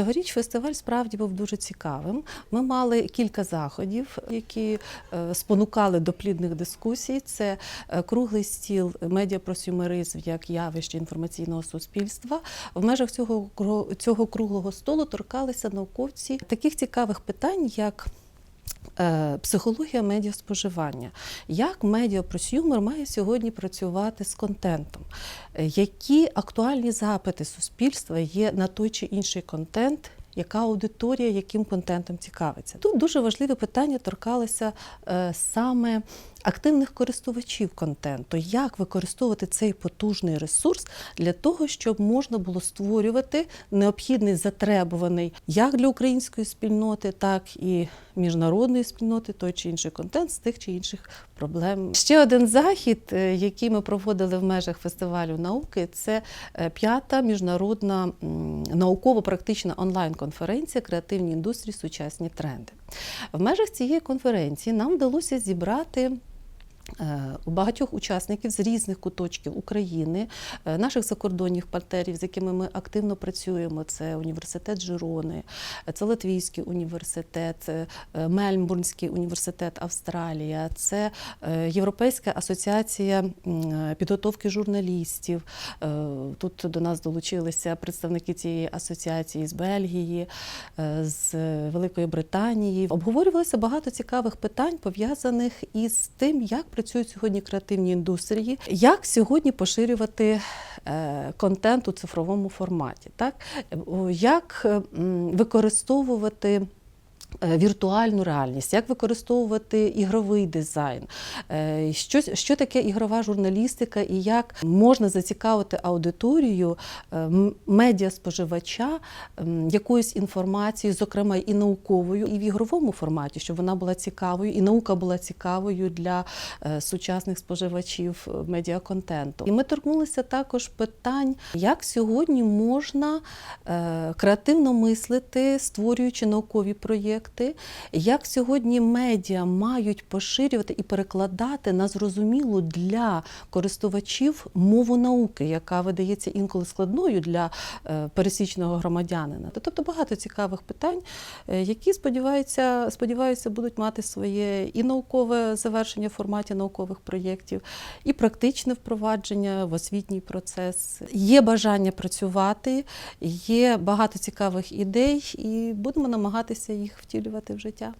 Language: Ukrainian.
Цьогоріч фестиваль справді був дуже цікавим. Ми мали кілька заходів, які е, спонукали до плідних дискусій. Це е, круглий стіл медіапросюмеризм як явище інформаційного суспільства. В межах цього цього круглого столу торкалися науковці таких цікавих питань, як Психологія медіаспоживання. Як медіапросюмер має сьогодні працювати з контентом? Е, Які актуальні запити суспільства є на той чи інший контент? Яка аудиторія яким контентом цікавиться? Тут дуже важливе питання торкалися е, саме активних користувачів контенту, як використовувати цей потужний ресурс для того, щоб можна було створювати необхідний затребуваний як для української спільноти, так і міжнародної спільноти той чи інший контент з тих чи інших проблем. Ще один захід, е, який ми проводили в межах фестивалю науки, це е, п'ята міжнародна науково-практична онлайн-конференція Креативні індустрії, сучасні тренди. В межах цієї конференції нам вдалося зібрати. Е, У багатьох учасників з різних куточків України, е, наших закордонних партнерів, з якими ми активно працюємо, це університет Жирони, це Латвійський університет, е, Мельбурнський університет Австралія, це Європейська асоціація підготовки журналістів. Тут до нас долучилися представники цієї асоціації з Бельгії, з Великої Британії. Обговорювалося багато цікавих питань, пов'язаних із тим, як працюють сьогодні креативні індустрії, як сьогодні поширювати е, контент у цифровому форматі, так? Як е, використовувати. Е, Віртуальну реальність, як використовувати ігровий дизайн, е, що, що таке ігрова журналістика і як можна зацікавити аудиторію е, медіаспоживача якоюсь інформацією, зокрема і науковою, і в ігровому форматі, щоб вона була цікавою, і наука була цікавою для сучасних споживачів медіаконтенту. І ми торкнулися також питань, як сьогодні можна креативно мислити, створюючи наукові проєкти, як сьогодні медіа мають поширювати і перекладати на зрозумілу для користувачів мову науки, яка видається інколи складною для е, пересічного громадянина. Тобто багато цікавих питань, е, які сподіваються, сподіваюся, будуть мати своє і наукове завершення в форматі наукових проєктів, і практичне впровадження в освітній процес. Є бажання працювати, є багато цікавих ідей, і будемо намагатися їх втілювати в життя.